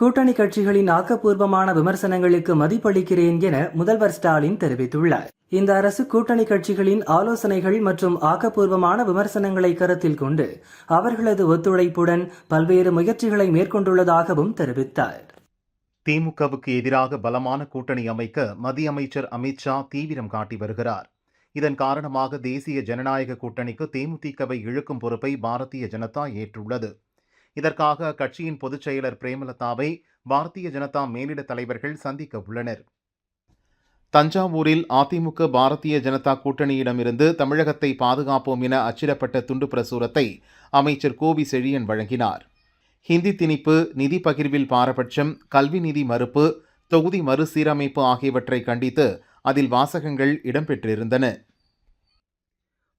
கூட்டணி கட்சிகளின் ஆக்கப்பூர்வமான விமர்சனங்களுக்கு மதிப்பளிக்கிறேன் என முதல்வர் ஸ்டாலின் தெரிவித்துள்ளார். இந்த அரசு கூட்டணி கட்சிகளின் ஆலோசனைகள் மற்றும் ஆக்கப்பூர்வமான விமர்சனங்களை கருத்தில் கொண்டு அவர்களது ஒத்துழைப்புடன் பல்வேறு முயற்சிகளை மேற்கொண்டுள்ளதாகவும் தெரிவித்தார். திமுகவுக்கு எதிராக பலமான கூட்டணி அமைக்க மத்திய அமைச்சர் அமித்ஷா தீவிரம் காட்டி வருகிறார். இதன் காரணமாக தேசிய ஜனநாயக கூட்டணிக்கு தேமுதிகவை இழுக்கும் பொறுப்பை பாரதிய ஜனதா ஏற்றுள்ளது. இதற்காக அக்கட்சியின் பொதுச் செயலர் பிரேமலதாவை பாரதிய ஜனதா மேலிட தலைவர்கள் சந்திக்க உள்ளனர். தஞ்சாவூரில் அதிமுக பாரதிய ஜனதா கூட்டணியிடமிருந்து தமிழகத்தை பாதுகாப்போம் என அச்சிடப்பட்ட துண்டு பிரசுரத்தை அமைச்சர் கோவி செழியன் வழங்கினார். ஹிந்தி திணிப்பு நிதி பகிர்வில் பாரபட்சம் கல்வி நிதி மறுப்பு தொகுதி மறுசீரமைப்பு ஆகியவற்றை கண்டித்து அதில் வாசகங்கள் இடம்பெற்றிருந்தன.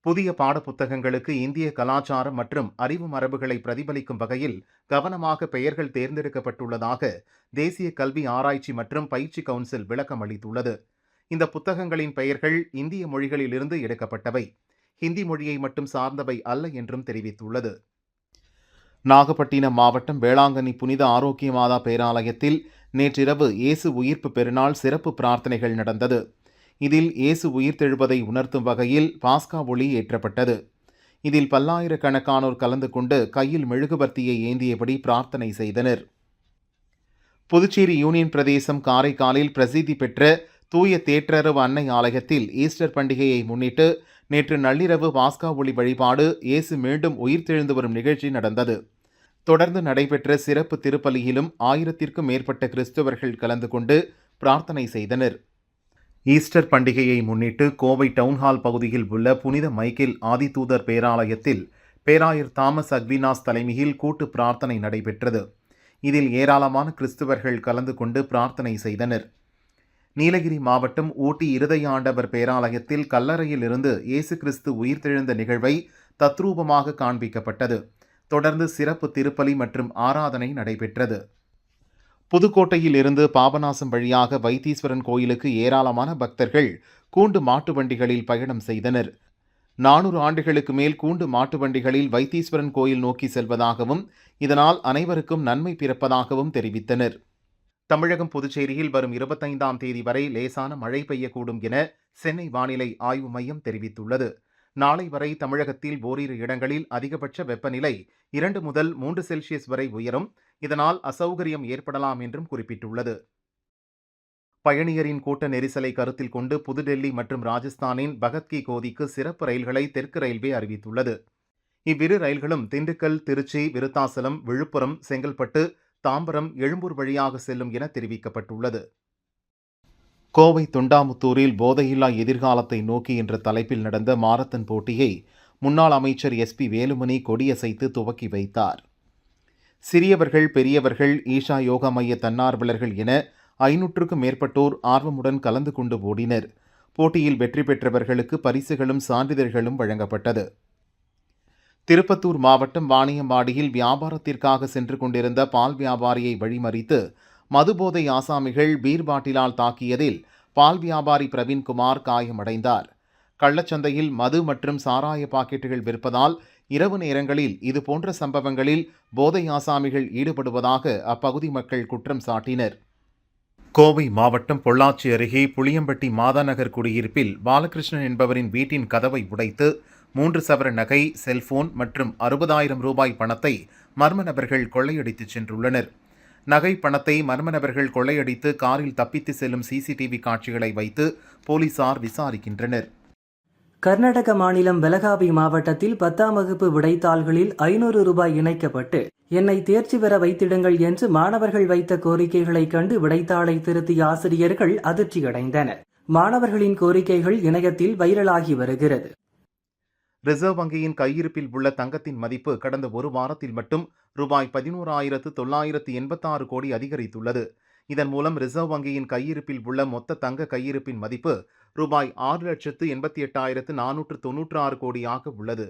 புதிய பாடப்புத்தகங்களுக்கு இந்திய கலாச்சாரம் மற்றும் அறிவு மரபுகளை பிரதிபலிக்கும் வகையில் கவனமாக பெயர்கள் தேர்ந்தெடுக்கப்பட்டுள்ளதாக தேசிய கல்வி ஆராய்ச்சி மற்றும் பயிற்சி கவுன்சில் விளக்கம் அளித்துள்ளது. இந்த புத்தகங்களின் பெயர்கள் இந்திய மொழிகளிலிருந்து எடுக்கப்பட்டவை. ஹிந்தி மொழியை மட்டும் சார்ந்தவை அல்ல என்றும் தெரிவித்துள்ளது. நாகப்பட்டினம் மாவட்டம் வேளாங்கண்ணி புனித ஆரோக்கிய மாதா பேராலயத்தில் நேற்றிரவு இயேசு உயிர்ப்பு பெருநாள் சிறப்பு பிரார்த்தனைகள் நடந்தது. இதில் இயேசு உயிர்த்தெழுவதை உணர்த்தும் வகையில் பாஸ்கா ஒளி ஏற்றப்பட்டது. இதில் பல்லாயிரக்கணக்கானோர் கலந்து கொண்டு கையில் மெழுகுவர்த்தியை ஏந்தியபடி பிரார்த்தனை செய்தனர். புதுச்சேரி யூனியன் பிரதேசம் காரைக்காலில் பிரசித்தி பெற்ற தூய தேற்றரவு அன்னை ஆலயத்தில் ஈஸ்டர் பண்டிகையை முன்னிட்டு நேற்று நள்ளிரவு பாஸ்கா ஒளி வழிபாடு இயேசு மீண்டும் உயிர்த்தெழுந்து வரும் நிகழ்ச்சி நடந்தது. தொடர்ந்து நடைபெற்ற சிறப்பு திருப்பலியிலும் ஆயிரத்திற்கும் மேற்பட்ட கிறிஸ்தவர்கள் கலந்து கொண்டு பிரார்த்தனை செய்தனர். ஈஸ்டர் பண்டிகையை முன்னிட்டு கோவை டவுன்ஹால் பகுதியில் உள்ள புனித மைக்கேல் ஆதிதூதர் பேராலயத்தில் பேராயர் தாமஸ் அக்வினாஸ் தலைமையில் கூட்டு பிரார்த்தனை நடைபெற்றது. இதில் ஏராளமான கிறிஸ்துவர்கள் கலந்து கொண்டு பிரார்த்தனை செய்தனர். நீலகிரி மாவட்டம் ஊட்டி இருதய ஆண்டவர் பேராலயத்தில் கல்லறையில் இருந்து இயேசு கிறிஸ்து உயிர்த்தெழுந்த நிகழ்வை தத்ரூபமாக காண்பிக்கப்பட்டது. தொடர்ந்து சிறப்பு திருப்பலி மற்றும் ஆராதனை நடைபெற்றது. புதுக்கோட்டையில் இருந்து பாபநாசம் வழியாக வைத்தீஸ்வரன் கோயிலுக்கு ஏராளமான பக்தர்கள் கூண்டு மாட்டு வண்டிகளில் பயணம் செய்தனர். நானூறு ஆண்டுகளுக்கு மேல் கூண்டு மாட்டு வண்டிகளில் வைத்தீஸ்வரன் கோயில் நோக்கி செல்வதாகவும் இதனால் அனைவருக்கும் நன்மை பிறப்பதாகவும் தெரிவித்தனர். தமிழகம் புதுச்சேரியில் வரும் இருபத்தைந்தாம் தேதி வரை லேசான மழை பெய்யக்கூடும் என சென்னை வானிலை ஆய்வு மையம் தெரிவித்துள்ளது. நாளை வரை தமிழகத்தில் ஓரிரு இடங்களில் அதிகபட்ச வெப்பநிலை இரண்டு முதல் மூன்று செல்சியஸ் வரை உயரும். இதனால் அசௌகரியம் ஏற்படலாம் என்றும் குறிப்பிட்டுள்ளது. பயணியரின் கூட்ட நெரிசலை கருத்தில் கொண்டு புதுடெல்லி மற்றும் ராஜஸ்தானின் பகத்கி கோதிக்கு சிறப்பு ரயில்களை தெற்கு ரயில்வே அறிவித்துள்ளது. இவ்விரு ரயில்களும் திண்டுக்கல் திருச்சி விருத்தாசலம் விழுப்புரம் செங்கல்பட்டு தாம்பரம் எழும்பூர் வழியாக செல்லும் என தெரிவிக்கப்பட்டுள்ளது. கோவை தொண்டாமுத்தூரில் போதையில்லா எதிர்காலத்தை நோக்கி என்ற தலைப்பில் நடந்த மாரத்தன் போட்டியை முன்னாள் அமைச்சர் எஸ்பி வேலுமணி கொடியசைத்து துவக்கி வைத்தார். சிறியவர்கள் பெரியவர்கள் ஈஷா யோகா மைய தன்னார்வலர்கள் என ஐநூற்றுக்கும் மேற்பட்டோர் ஆர்வமுடன் கலந்து கொண்டு ஓடினர். போட்டியில் வெற்றி பெற்றவர்களுக்கு பரிசுகளும் சான்றிதழ்களும் வழங்கப்பட்டது. திருப்பத்தூர் மாவட்டம் வாணியம்பாடியில் வியாபாரத்திற்காக சென்று கொண்டிருந்த பால் வியாபாரியை வழிமறித்து மதுபோதை ஆசாமிகள் பீர் பாட்டிலால் தாக்கியதில் பால் வியாபாரி பிரவீன்குமார் காயமடைந்தார். கள்ளச்சந்தையில் மது மற்றும் சாராய பாக்கெட்டுகள் விற்பதால் இரவு நேரங்களில் இது போன்ற சம்பவங்களில் போதை ஆசாமிகள் ஈடுபடுவதாக அப்பகுதி மக்கள் குற்றம் சாட்டினர். கோவை மாவட்டம் பொள்ளாச்சி அருகே புளியம்பட்டி மாதாநகர் குடியிருப்பில் பாலகிருஷ்ணன் என்பவரின் வீட்டின் கதவை உடைத்து மூன்று சவர நகை செல்போன் மற்றும் அறுபதாயிரம் ரூபாய் பணத்தை மர்ம நபர்கள் கொள்ளையடித்து சென்றுள்ளனர். நகை பணத்தை மர்ம நபர்கள் கொள்ளையடித்து காரில் தப்பித்து செல்லும் சிசிடிவி காட்சிகளை வைத்து போலீசார் விசாரிக்கின்றனர். கர்நாடக மாநிலம் பெலகாவி மாவட்டத்தில் பத்தாம் வகுப்பு விடைத்தாள்களில் ஐநூறு ரூபாய் இணைக்கப்பட்டு என்னை தேர்ச்சி பெற வைத்திடுங்கள் என்று மாணவர்கள் வைத்த கோரிக்கைகளை கண்டு விடைத்தாளை திருத்திய ஆசிரியர்கள் அதிர்ச்சியடைந்தனர். மாணவர்களின் கோரிக்கைகள் இணையத்தில் வைரலாகி வருகிறது. ரிசர்வ் வங்கியின் கையிருப்பில் உள்ள தங்கத்தின் மதிப்பு கடந்த ஒரு வாரத்தில் மட்டும் ரூபாய் பதினோராயிரத்து தொள்ளாயிரத்து எண்பத்தாறு கோடி அதிகரித்துள்ளது. இதன் மூலம் ரிசர்வ் வங்கியின் கையிருப்பில் உள்ள மொத்த தங்க கையிருப்பின் மதிப்பு ரூபாய் ஆறு லட்சத்து எண்பத்தி எட்டாயிரத்து நானூற்று தொன்னூற்று ஆறு கோடியாக உள்ளது.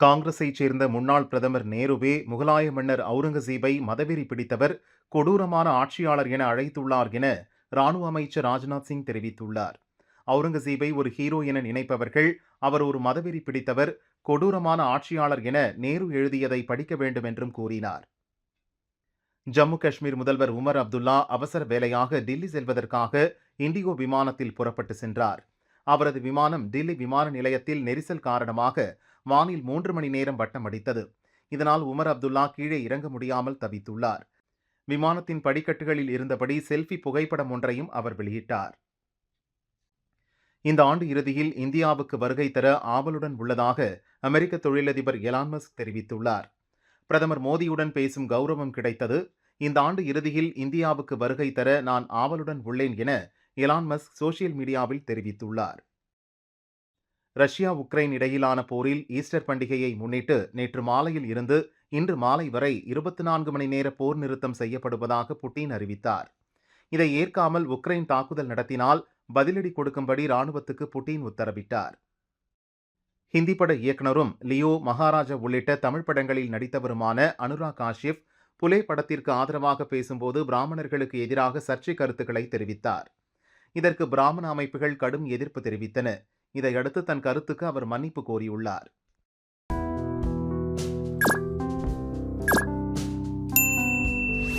காங்கிரஸைச் சேர்ந்த முன்னாள் பிரதமர் நேருவே முகலாய மன்னர் அவுரங்கசீபை மதவெறி பிடித்தவர் கொடூரமான ஆட்சியாளர் என அழைத்துள்ளார் என ராணுவ அமைச்சர் ராஜ்நாத் சிங் தெரிவித்துள்ளார். அவுரங்கசீபை ஒரு ஹீரோ என நினைப்பவர்கள் அவர் ஒரு மதவெறி பிடித்தவர் கொடூரமான ஆட்சியாளர் என நேரு எழுதியதை படிக்க வேண்டும் என்றும் கூறினார். ஜம்மு காஷ்மீர் முதல்வர் உமர் அப்துல்லா அவசர வேலையாக டில்லி செல்வதற்காக இண்டிகோ விமானத்தில் புறப்பட்டு சென்றார். அவரது விமானம் டில்லி விமான நிலையத்தில் நெரிசல் காரணமாக வானில் மூன்று மணி நேரம் வட்டம் அடித்தது. இதனால் உமர் அப்துல்லா கீழே இறங்க முடியாமல் தவித்துள்ளார். விமானத்தின் படிக்கட்டுகளில் இருந்தபடி செல்ஃபி புகைப்படம் ஒன்றையும் அவர் வெளியிட்டார். இந்த ஆண்டு இறுதியில் இந்தியாவுக்கு வருகை தர ஆவலுடன் உள்ளதாக அமெரிக்க தொழிலதிபர் எலான்மஸ்க் தெரிவித்துள்ளார். பிரதமர் மோடியுடன் பேசும் கௌரவம் கிடைத்தது. இந்த ஆண்டு இறுதியில் இந்தியாவுக்கு வருகை தர நான் ஆவலுடன் உள்ளேன் என எலான் மஸ்க் சோசியல் மீடியாவில் தெரிவித்துள்ளார். ரஷ்யா உக்ரைன் இடையிலான போரில் ஈஸ்டர் பண்டிகையை முன்னிட்டு நேற்று மாலையில் இருந்து இன்று மாலை வரை இருபத்தி நான்கு மணி நேர போர் நிறுத்தம் செய்யப்படுவதாக புட்டின் அறிவித்தார். இதை ஏற்காமல் உக்ரைன் தாக்குதல் நடத்தினால் பதிலடி கொடுக்கும்படி ராணுவத்துக்கு புட்டின் உத்தரவிட்டார். ஹிந்தி பட இயக்குனரும் லியோ மகாராஜா உள்ளிட்ட தமிழ் படங்களில் நடித்தவருமான அனுராக் காஷ்யப் புலே படத்திற்கு ஆதரவாக பேசும்போது பிராமணர்களுக்கு எதிராக சர்ச்சை கருத்துக்களை தெரிவித்தார். இதற்கு பிராமண அமைப்புகள் கடும் எதிர்ப்பு தெரிவித்தன. இதையடுத்து தன் கருத்துக்கு அவர் மன்னிப்பு கோரியுள்ளார்.